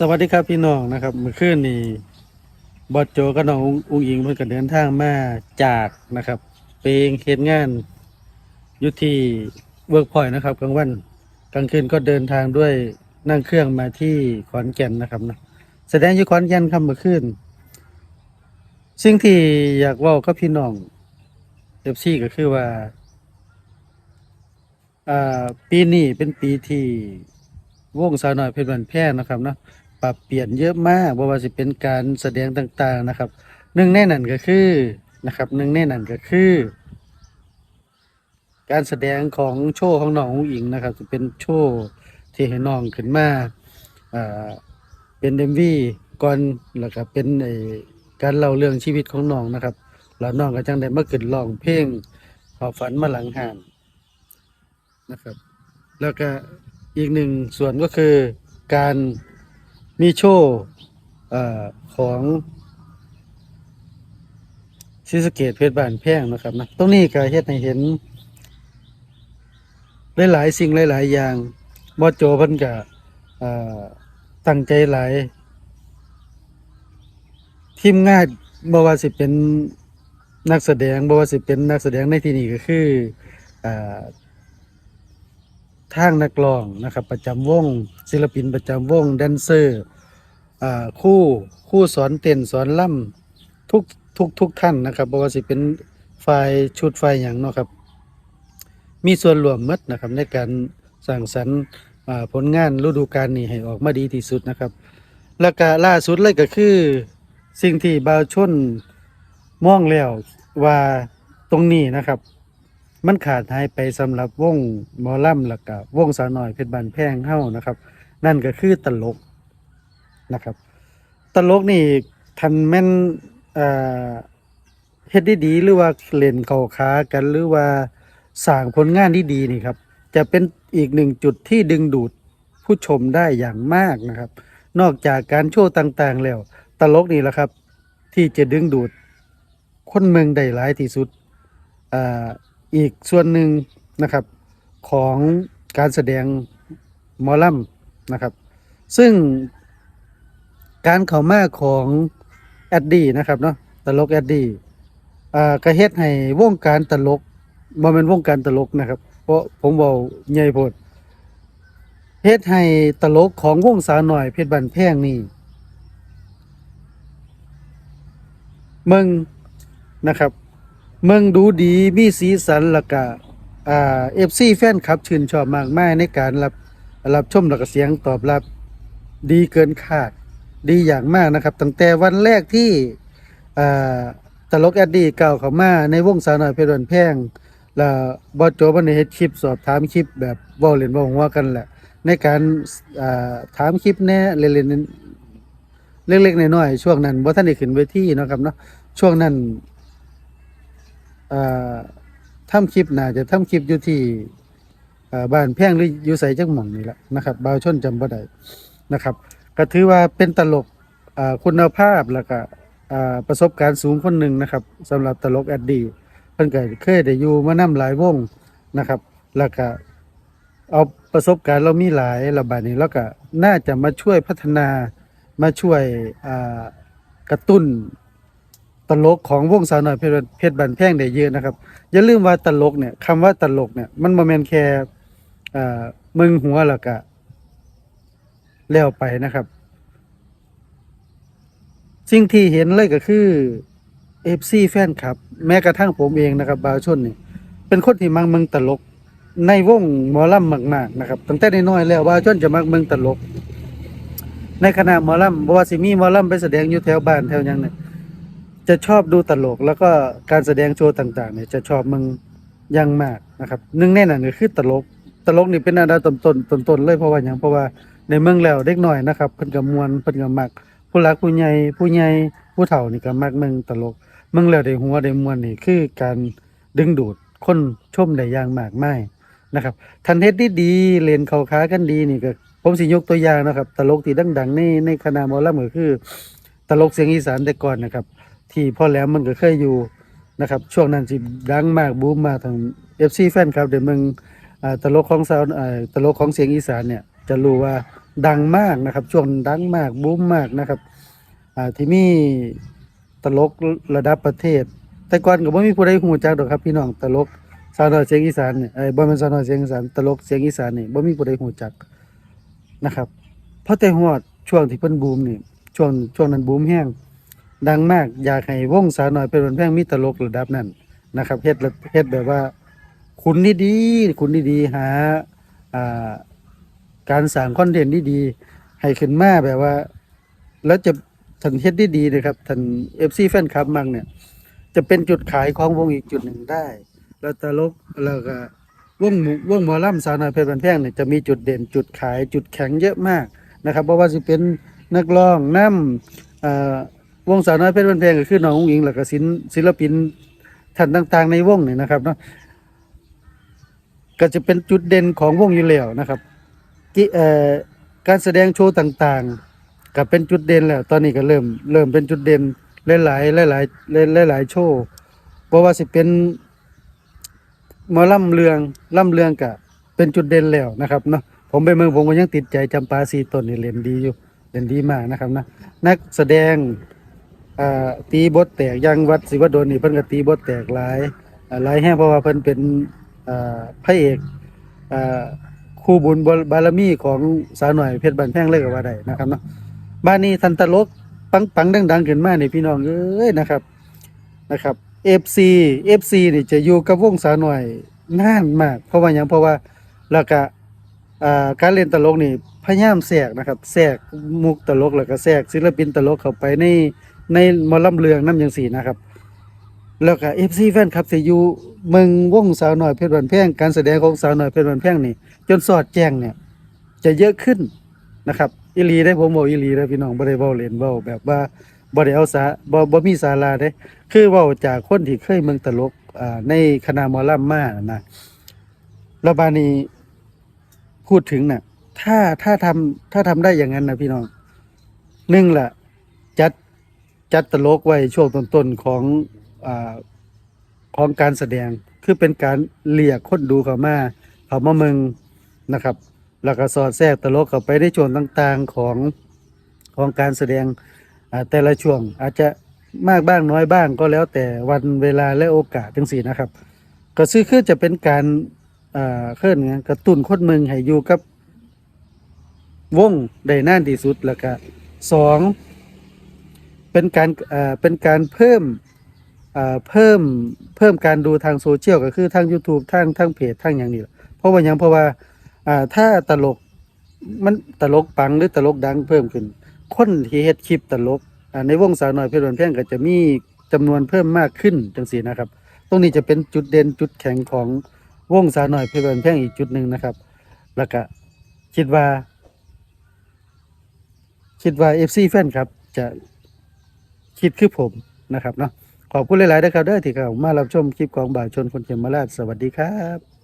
สวัสดีครับพี่น้องนะครับเมื่อคืนนี้บอดโจกับน้องอุ้งอิงเพิ่นก็เดินทางมาจากนะครับเปงเฮ็ดงานอยู่ที่เวิร์กพอยต์นะครับกลางวันกลางคืนก็เดินทางด้วยนั่งเครื่องมาที่ขอนแก่นนะครับนะแสดงอยู่ขอนแก่นครับเมื่อคืนสิ่งที่อยากว้ากับพี่น้องเอฟซีก็คือว่าอ่าปีนี้เป็นปีที่วงสาวน้อยเพชรบันแพงนะครับเนาะ รับเปลี่ยนเยอะมากบ่ว่าสิเป็นการแสดงต่างๆนะครับหนึ่งในนั้นก็คือนะครับหนึ่งในนั้นก็คือ การแสดงของโชว์ของน้องอิงนะครับจะเป็นโชว์ที่ให้น้องขึ้นมาอ่าเป็นเอ็มวีก่อนแล้วก็เป็นไอการเล่าเรื่องชีวิตของน้องนะครับแล้วน้องก็จังได้มาขึ้นร้องเพลงขอฝันมาหลังห่านนะครับ แล้วก็อีกหนึ่งส่วนก็คือการ มีโชว์ของซีสเกตเพชรบานแพงนะครับนะตรงนี้ก็เฮ็ดให้เห็นหลายๆสิ่งหลาย ๆ อย่างบอโจเพิ่นก็ตั้งใจหลายทีมงานบ่ว่าสิเป็นนักแสดงบ่ว่าสิเป็นนักแสดงในที่นี้ก็คืออ่า ทางนักร้องนะครับ ประจำวงศิลปินประจำวงแดนเซอร์คู่คู่สอนเต้นสอนล่ำทุกทุกทุกท่านนะครับบ่ว่าสิเป็นฝ่ายชุดฝ่ายอย่างเนาะครับ มีส่วนร่วมมดนะครับ ในการสร้างสรรค์ผลงานฤดูกาลนี้ให้ออกมาดีที่สุดนะครับ แล้วก็ล่าสุดเลยก็คือ สิ่งที่บาวชนมองแล้วว่าตรงนี้นะครับ มันขาดหายไปสำหรับวงหมอลำแล้วก็วงสาวน้อยเพชรบานแพงเฮานะครับ นั่นก็คือตลกนะครับ ตลกนี่ทันแม่นเฮ็ดได้ดีหรือว่าเล่นเข้าขากันหรือว่าสร้างผลงานที่ดีนี่ครับ จะเป็นอีกหนึ่งจุดที่ดึงดูดผู้ชมได้อย่างมากนะครับ นอกจากการโชว์ต่างๆแล้ว ตลกนี่แหละครับ ที่จะดึงดูดคนเมืองได้หลายที่สุด อีกส่วนหนึ่งนะครับของการแสดงมอลำนะครับ ซึ่งการเข้ามาของแอดดี้นะครับเนาะตลกแอดดี้อ่ากระเฮ็ดให้วงการตลกบ่แม่นวงการตลกนะครับ เพราะผมเว้าใหญ่โพดเฮ็ดให้ตลกของวงสาวหน่อยเพชรบันแพงนี่มึงนะครับ เมืองดูดีมีสีสันแล้วก็อ่าเอฟซีแฟนคลับชื่นชอบมากมายในการรับรับชมแล้วก็เสียงตอบรับดีเกินคาดดีอย่างมากนะครับ ตั้งแต่วันแรกที่อ่าตลกแอดดี้เก่าเขามาในวงสาวน้อยเพชรวันแพงแล้วบอสโจบันได้เฮ็ดคลิปสอบถามคลิปแบบเว้าเล่นว้าหัวกันแหละ ในการถามคลิปแน่เล่นเล็กๆน้อยๆช่วงนั้นบ่ทันได้ขึ้นเวทีนะครับเนาะช่วงนั้น อ่าทำคลิปน่าจะทำคลิปอยู่ที่บ้านแพงหรืออยู่ใส่จังหม่องนี่แหละนะครับบาวชนจำบ่ได้นะครับ ก็ถือว่าเป็นตลกคุณภาพแล้วก็ประสบการณ์สูงคนหนึ่งนะครับสำหรับตลกแอดดี้เพิ่นก็เคยได้อยู่มานำหลายวงนะครับ แล้วก็เอาประสบการณ์เรามีหลายระบาดนี้แล้วก็น่าจะมาช่วยพัฒนามาช่วยกระตุ้น ตลกของวงสาวน้อยเพชรเพชรบันแพงได้เยอะนะครับ อย่าลืมว่าตลกเนี่ยคำว่าตลกเนี่ยมันบ่แม่นแค่อ่ามึงหัวล้วก็แล้วไปนะครับ สิ่งที่เห็นเลยก็คือ FC แฟนคลับ แม้กระทั่งผมเองนะครับบาวชนนี่เป็นคนที่มักมืองตลก ในวงหมอลำมากๆนะครับตั้งแต่น้อยๆแล้วบาวชนจะมักมืองตลก ในคณะหมอลำบ่ว่าสิมีหมอลำไปแสดงอยู่แถวบ้านแถวยังเนี่ย จะชอบดูตลกแล้วก็การแสดงโชว์ต่างๆเนี่ยจะชอบมึงยังมากนะครับหนึ่งในนั้นก็คือตลกตลกนี่เป็นอันดับต้นๆต้นๆเลยเพราะว่าหยังเพราะว่าในเมืองแล้วเด็กหน้อยนะครับเพิ่นก็มวนเพิ่นก็มัก ผู้หลักผู้ใหญ่ผู้ใหญ่ผู้เฒ่านี่ก็มักเมืองตลกเมืองแล้วได้หัวได้มวนนี่คือการดึงดูดคนชมได้อย่างมากมายนะครับทันเฮ็ดดีดีๆเล่นเข้าขากันดีนี่ก็ผมสิยกตัวอย่างนะครับ ตลกที่ดังๆในในคณะหมอลำก็คือ ตลกเสียงอีสานแต่ก่อนนะครับ ที่พ่อแหลมมันก็เคยอยู่นะครับ ช่วงนั้นสิดังมากบูมมากทาง FC แฟนครับเดี๋ยวมึงตลกของซาวตลกของเสียงอีสานเนี่ยจะรู้ว่าดังมากนะครับ ช่วงดังมากบูมมากนะครับที่มีตลกระดับประเทศ แต่ก่อนก็บ่มีผู้ใดฮู้จักดอกครับพี่น้องตลกสาวน้อยเสียงอีสานเนี่ยเอ้บ่แม่นสาวน้อยเสียงอีสานตลกเสียงอีสานนี่บ่มีผู้ใดฮู้จักนะครับเพราะแต่ฮอดช่วงที่เพิ่นบูมนี่ช่วงช่วงนั้นบูมแฮง ดังมากอยากให้วงสาวน้อยเป็นวันแพงมีตลกระดับนั้นนะครับเฮ็ดเฮ็ดแบบว่า คุณนี่ดีคุณดีๆหาอ่าการสร้างคอนเทนต์นี่ดี ให้ขึ้นมาแบบว่า แล้วจะทันเฮ็ดได้ดีนะครับทัน FC แฟนคลับมังเนี่ย จะเป็นจุดขายของวงอีกจุดหนึ่งได้ แล้วตลกแล้วก็วงหมู่วงหมอลำสาวน้อยเพชรบันแพงเนี่ยจะมีจุดเด่นจุดขายจุดแข็งเยอะมากนะครับเพราะว่าสิเป็นนักร้องน้ำเอ่อ วงสาวน้อยเพชรบันแพงก็คือน้องอุ้งอิงแล้วก็ศิลศิลปินท่านต่าง ๆ ในวงนี่นะครับเนาะก็จะเป็นจุดเด่นของวงอยู่แล้วนะครับการแสดงโชว์ต่างๆ ก็เป็นจุดเด่นแล้ว ตอนนี้ก็เริ่มเริ่มเป็นจุดเด่นหลายๆหลายๆหลายๆโชว์เพราะว่าสิเป็นหมอล่ำเรืองล่ำเรืองกะเป็นจุดเด่นแล้วนะครับเนาะผมไปเมืองผมก็ยังติดใจจำปาสีตนนี่เล่นดีอยู่เล่นดีมากนะครับนะนักแสดง อ่าตีบทแตกยังวัดศิวดลนี่เพิ่นก็ตีบทแตกหลายหลายแห่งเพราะว่าเพิ่นเป็นอ่าพระเอกอ่าคู่บุญบารมีของสาวหน่อยเพชรบันแพงเลยก็ว่าได้นะครับเนาะบ้านนี้ทันตลกปังปังดังๆขึ้นมานี่พี่น้องเอ้ยนะครับนะครับ FC FC นี่จะอยู่กับวงสาวหน่อยนานมาก เพราะว่าหยังเพราะว่าแล้วก็การเล่นตลกนี่พยายามแทรกนะครับแทรกมุกตลกแล้วก็แทรกศิลปินตลกเข้าไปใน ในมอลำเรืองน้ำจังซี่นะครับ แล้วก็ FC แฟนคลับสิอยู่เมืองวงสาวหน่อยเพชรบันแพงการแสดงของสาวหน่อยเพชรบันแพงนี่ จนสอดแจ้งเนี่ย จะเยอะขึ้นนะครับอีหลีได้ผมบอกอีหลีได้พี่น้องบ่ได้เว้าเล่นเว้าแบบว่าบ่ได้เอาสาบบ่มีสาระเด้คือเว้าจากคนที่เคยเมืองตลกในคณะมอลำมานะนะแล้วบานีพูดถึงน่ะถ้าถ้าทำถ้าทำได้อย่างนั้นนะพี่น้องหนึ่งละจัด จัดตลกไว้ช่วงต้นๆของอของการแสดงคือเป็นการเรียกคนดูเข้ามาเข้ามาเมืองนะครับแล้วก็สอดแทรกตลกเข้าไปในช่วงต่างๆของของการแสดงแต่ละช่วงอาจจะมากบ้างน้อยบ้างก็แล้วแต่วันเวลาและโอกาสทั้งสี่นะครับ ก็ซื้อคือจะเป็นการอ่าเคลื่อนไงกระตุ้นคนเมืองให้อยู่กับวงได้นานที่สุดแล้วก็สอง เป็นการเป็นการเพิ่มเพิ่มเพิ่มการดูทางโซเชียลก็คือทาง YouTube ทางทางเพจทางอย่างนี้เพราะว่ายังเพราะว่าถ้าตลกมันตลกปังหรือตลกดังเพิ่มขึ้น คนที่เฮ็ดคลิปตลกในวงสาวน้อยเพชรบันแพงก็จะมีจำนวนเพิ่มมากขึ้นจังซี่นะครับ ตรงนี้จะเป็นจุดเด่นจุดแข็งของวงสาวน้อยเพชรบันแพงอีกจุดหนึ่งนะครับ แล้วก็คิดว่า คิดว่า FC แฟนครับจะ คิดคือผมนะครับเนาะขอบคุณหลายๆนะครับเด้อที่เข้ามารับชมคลิปของบ่าวชนคนเขมราดสวัสดีครับ